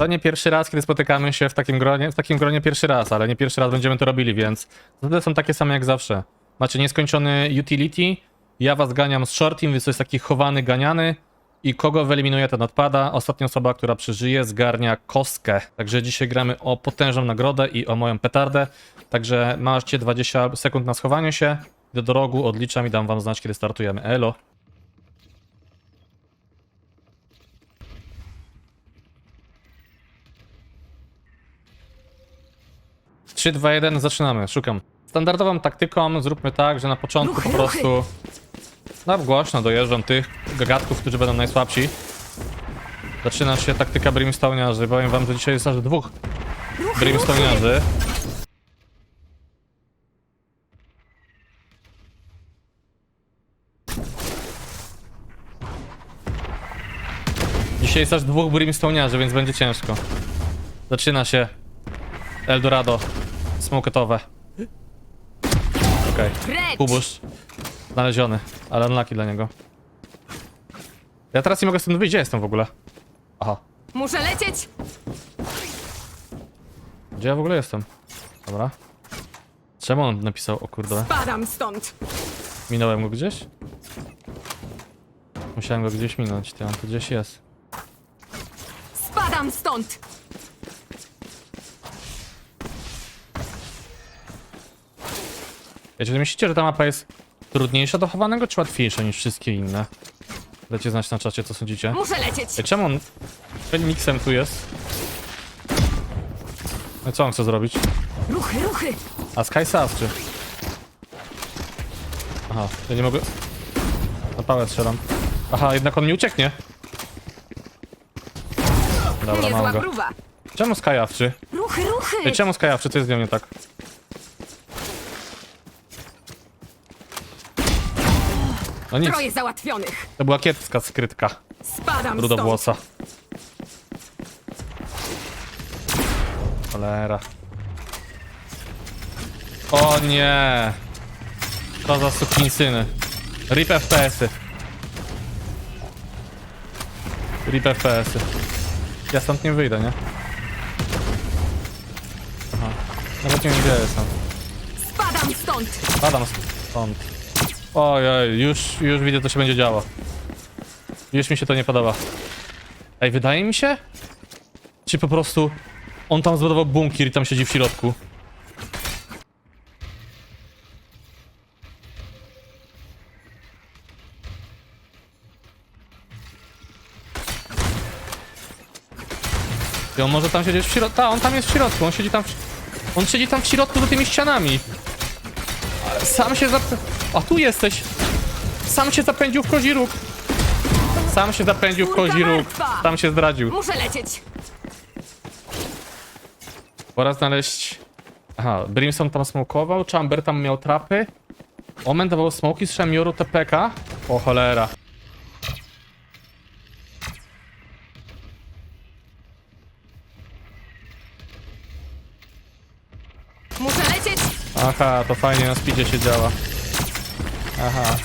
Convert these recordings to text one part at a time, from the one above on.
To nie pierwszy raz, kiedy spotykamy się w takim gronie, w takim gronie pierwszy raz, ale nie pierwszy raz będziemy to robili, więc zasady są takie same jak zawsze. Macie nieskończony utility, ja was ganiam z shortim, więc to jest taki chowany, ganiany i kogo wyeliminuje, ten odpada. Ostatnia osoba, która przeżyje, zgarnia kostkę. Także dzisiaj gramy o potężną nagrodę i o moją petardę. Także macie 20 sekund na schowanie się. Do rogu, odliczam i dam wam znać, kiedy startujemy. Elo. 3, 2, 1, zaczynamy. Szukam. Standardową taktyką zróbmy tak, że na początku Ruchy, po prostu. No głośno dojeżdżam tych gagatków, którzy będą najsłabsi. Zaczyna się taktyka brimstonearzy. Powiem wam, że dzisiaj jest aż dwóch brimstonearzy. Dzisiaj jest aż dwóch brimstonearzy, więc będzie ciężko. Zaczyna się Eldorado. Smoketowe. Okej. Precz! Kubusz. Znaleziony, ale unlucky dla niego. Ja teraz nie mogę stąd wyjść, gdzie jestem w ogóle? Aha. Muszę lecieć! Gdzie ja w ogóle jestem? Dobra. Czemu on napisał, o kurde, Padam stąd! minąłem go gdzieś? Musiałem go gdzieś minąć, ty, on tu gdzieś jest. Spadam stąd! Wiecie, myślicie, że ta mapa jest trudniejsza do chowanego, czy łatwiejsza niż wszystkie inne? Dajcie znać na czacie, co sądzicie. Muszę lecieć! Ej, czemu on Feniksem tu jest? No i co on chce zrobić? Ruchy, ruchy! A Sky czy? Aha, ja nie mogę... Na pałę strzelam. Aha, jednak on nie ucieknie. Dobra, Niezła mam go. próba! Czemu Sky Ruchy, ruchy! Ej, czemu Sky Co jest z nią nie tak? No nic, Troje załatwionych! to była kiepska skrytka Spadam rudowłosa. Cholera. O nie! To za sukinsyny. RIP FPS-y. RIP FPS-y. Ja stąd nie wyjdę, nie? Aha. Nawet nie wiem gdzie jestem. Spadam stąd! Padam stąd. Ojej, już, już widzę co się będzie działo. Już mi się to nie podoba. Ej, wydaje mi się? Czy po prostu on tam zbudował bunkier i tam siedzi w środku? I on może tam siedzieć w środku. Ta, on tam jest w środku, on siedzi tam w... On siedzi tam w środku za tymi ścianami. Sam się zap... A tu jesteś! Sam się zapędził w kozi róg. Sam się zapędził w kozi róg. Tam się zdradził. Muszę lecieć! Pora znaleźć... Aha, Brimstone tam smokował, Chamber tam miał trapy. Omen dawał smoki z Shemioru TPK. O cholera. Muszę! Aha, to fajnie na speedzie się działa. Aha.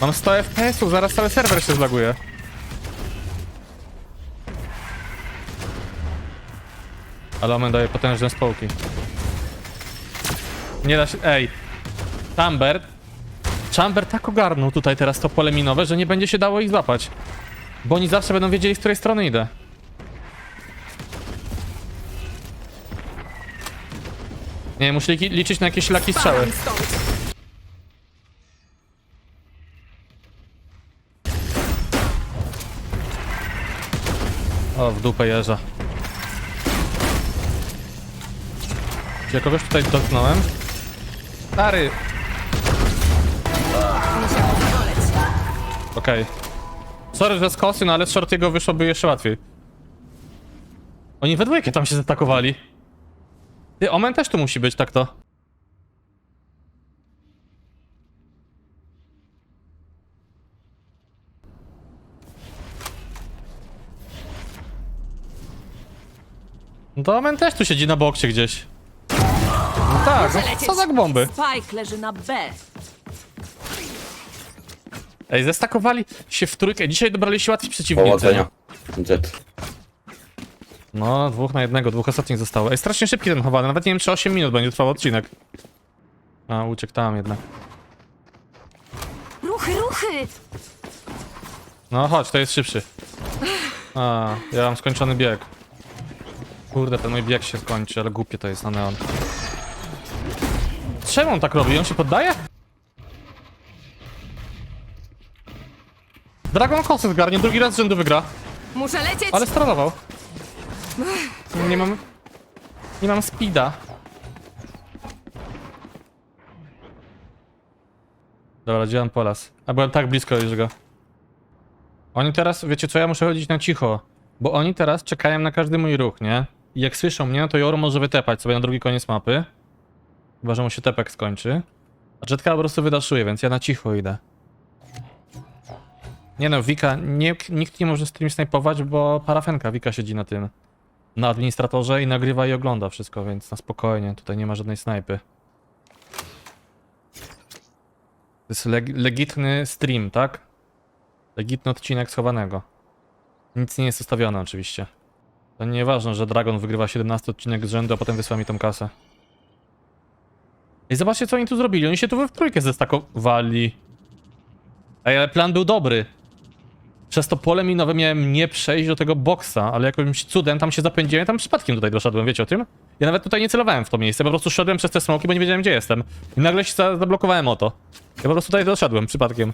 Mam 100 FPS-ów, zaraz cały serwer się zlaguje. Ale Omen daje potężne społki. Nie da się... Ej. Chamber... Chamber tak ogarnął tutaj teraz to pole minowe, że nie będzie się dało ich złapać. Bo oni zawsze będą wiedzieli, z której strony idę. Nie, muszę li- liczyć na jakieś laki strzały. O, w dupę jeża. Czy ja kogoś tutaj dotknąłem? Stary! Okej. Sorry, że z kosy, no ale z Shortiego wyszłoby jeszcze łatwiej. Oni we dwójkę tam się zaatakowali. Ty, Omen też tu musi być, tak to. No to Omen też tu siedzi na bokcie gdzieś. No tak, no, co za bomby? Spike leży na B. Ej, zestakowali się w trójkę. Dzisiaj dobrali się łatwi przeciwnicy. Powodzenia. nie? No, dwóch na jednego, dwóch ostatnich zostało. Ej, strasznie szybki ten chowany, nawet nie wiem czy 8 minut będzie trwał odcinek. A, uciekł tam jednak. Ruchy, ruchy! No chodź, to jest szybszy. A, ja mam skończony bieg. Kurde, ten mój bieg się skończy, ale głupie to jest na neon. Czemu on tak robi? On się poddaje? Dragon Kosy zgarnie, drugi raz z rzędu wygra. Muszę lecieć! Ale strolował. Nie mam... Nie mam speeda. Dobra, gdzie mam polas? A byłem tak blisko już go. Oni teraz, wiecie co, ja muszę chodzić na cicho. Bo oni teraz czekają na każdy mój ruch, nie? I jak słyszą mnie, to Joro może wytepać sobie na drugi koniec mapy. Chyba, że mu się tepek skończy. A Jetka po prostu wydaszuje, więc ja na cicho idę. Nie no, Wika, nie, nikt nie może stream snajpować, bo parafenka Wika siedzi na tym. Na administratorze i nagrywa i ogląda wszystko, więc na spokojnie, tutaj nie ma żadnej snajpy. To jest leg legitny stream, tak? Legitny odcinek schowanego. Nic nie jest ustawione oczywiście. To nieważne, że Dragon wygrywa 17 odcinek z rzędu, a potem wysła mi tą kasę. I zobaczcie co oni tu zrobili, oni się tu we w trójkę zestakowali. Ej, ale plan był dobry. Przez to pole minowe miałem nie przejść do tego boksa, ale jakimś cudem tam się zapędziłem, tam przypadkiem tutaj doszedłem, wiecie o tym? Ja nawet tutaj nie celowałem w to miejsce, po prostu szedłem przez te smoki, bo nie wiedziałem gdzie jestem. I nagle się za- zablokowałem o to. Ja po prostu tutaj doszedłem, przypadkiem.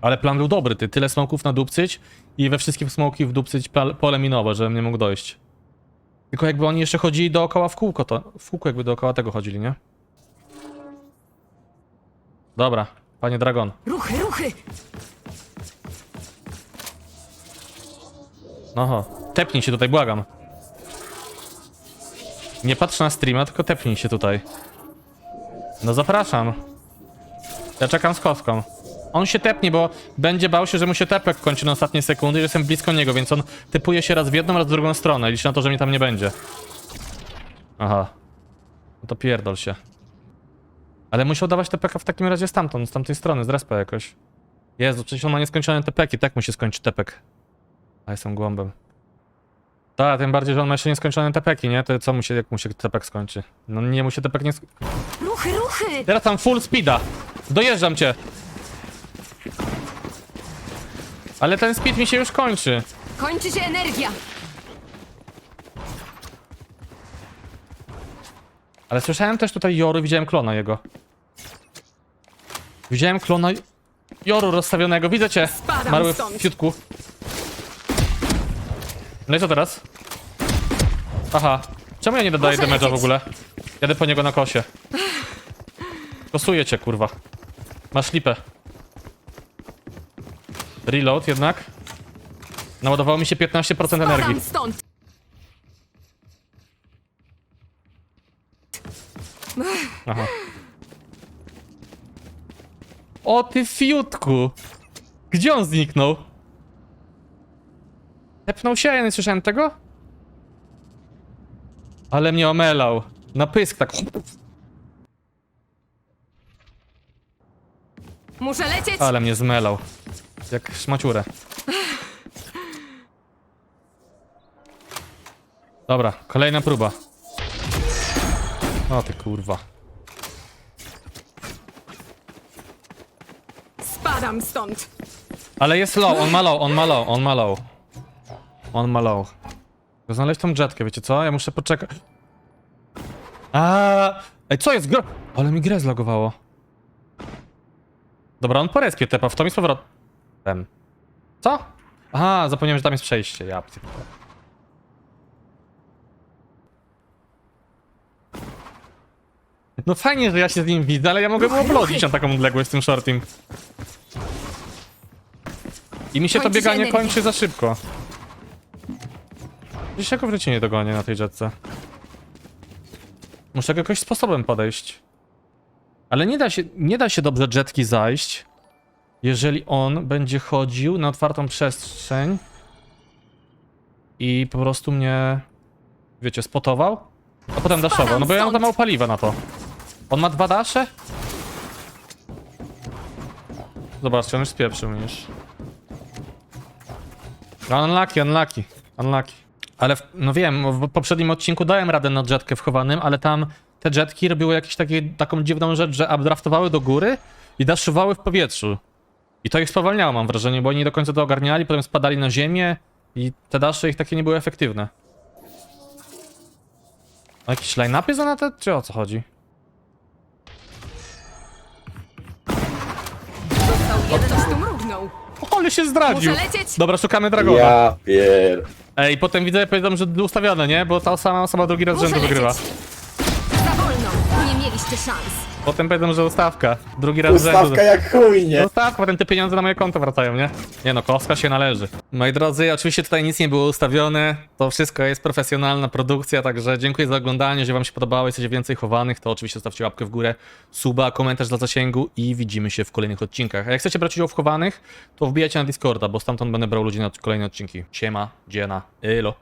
Ale plan był dobry, ty, tyle smoków nadupcyć i we wszystkich smoki wdupcyć pole minowe, żebym nie mógł dojść. Tylko jakby oni jeszcze chodzili dookoła w kółko, to w kółko jakby dookoła tego chodzili, nie? Dobra, panie Dragon. Ruchy, ruchy! No ho, tepnij się tutaj, błagam. Nie patrz na streama, tylko tepnij się tutaj. No zapraszam. Ja czekam z kostką. On się tepnie, bo będzie bał się, że mu się tepek kończy na ostatnie sekundy, że jestem blisko niego, więc on typuje się raz w jedną, raz w drugą stronę. Liczy na to, że mnie tam nie będzie. Aha. No to pierdol się. Ale musiał dawać TPK w takim razie stamtąd, z tamtej strony, z respa jakoś. Jezu, przecież on ma nieskończone TPki, tak mu się skończy tepek. A jestem głąbem. Tak, tym bardziej, że on ma jeszcze nieskończone tepeki, nie? To co mu się, jak mu się tepek skończy? No nie, mu się tepek nie sk... Ruchy, ruchy! Teraz tam full speeda. Dojeżdżam cię. Ale ten speed mi się już kończy. Kończy się energia! Ale słyszałem też tutaj Joru, widziałem klona jego. Widziałem klona Joru rozstawionego, widzę cię. Spadam Marły w stąd. fiutku. No i co teraz? Aha. Czemu ja nie dodaję Muszę damage'a w lecieć. ogóle? Jadę po niego na kosie. Kosuję cię, kurwa. Masz lipę. Reload jednak. Naładowało mi się 15% energii. Spadam stąd! Aha. O ty fiutku! Gdzie on zniknął? Tepnął się, ja nie słyszałem tego? Ale mnie omelał. Na pysk tak. Muszę lecieć! Ale mnie zmelał. Jak szmaciurę. Dobra, kolejna próba. O ty kurwa. Spadam stąd! Ale jest low, on ma low, on ma low, on ma low. On ma low. Znaleźć tą jetkę, wiecie co? Ja muszę poczekać. A, Ej, co jest? Gro... Ale mi grę zlogowało. Dobra, on po respie tepa, w to mi z powrotem. Co? Aha, zapomniałem, że tam jest przejście, ja pierdolę. No fajnie, że ja się z nim widzę, ale ja mogę mu oblodzić na taką odległość z tym shortim. I mi się to bieganie kończy za szybko. Dziś jako w życiu nie dogonię na tej jetce. Muszę jakoś sposobem podejść. Ale nie da się, nie da się dobrze jetki zajść, jeżeli on będzie chodził na otwartą przestrzeń i po prostu mnie, wiecie, spotował, a potem daszował. No bo ja mam za mało paliwa na to. On ma dwa dasze? Zobaczcie, on już spieprzył już. No, Unlucky, unlucky, unlucky. Ale, w, no wiem, w poprzednim odcinku dałem radę na jetkę w chowanym, ale tam te jetki robiły jakąś takie, taką dziwną rzecz, że updraftowały do góry i daszowały w powietrzu. I to ich spowalniało, mam wrażenie, bo oni nie do końca to ogarniali, potem spadali na ziemię i te dasze ich takie nie były efektywne. A jakieś line-upy za na te, czy o co chodzi? Dostał jeden, tu mrugnął. O, ale się zdradził! Muszę lecieć. Dobra, szukamy Dragona. Ja pier... Ej, potem widzę, powiedzą, że ustawione, nie? Bo ta sama osoba drugi raz z Muszę rzędu lecieć. wygrywa. Za wolno. Nie mieliście szans. Potem powiedzą, że ustawka. Drugi raz z rzędu. Ustawka jak chuj, nie? Ustawka, potem te pieniądze na moje konto wracają, nie? Nie no, kostka się należy. Moi drodzy, oczywiście tutaj nic nie było ustawione. To wszystko jest profesjonalna produkcja, także dziękuję za oglądanie. Jeżeli wam się podobało, jesteście więcej chowanych, to oczywiście zostawcie łapkę w górę, suba, komentarz dla zasięgu i widzimy się w kolejnych odcinkach. A jak chcecie brać udział w chowanych, to wbijajcie na Discorda, bo stamtąd będę brał ludzi na kolejne odcinki. Siema, dziena, elo.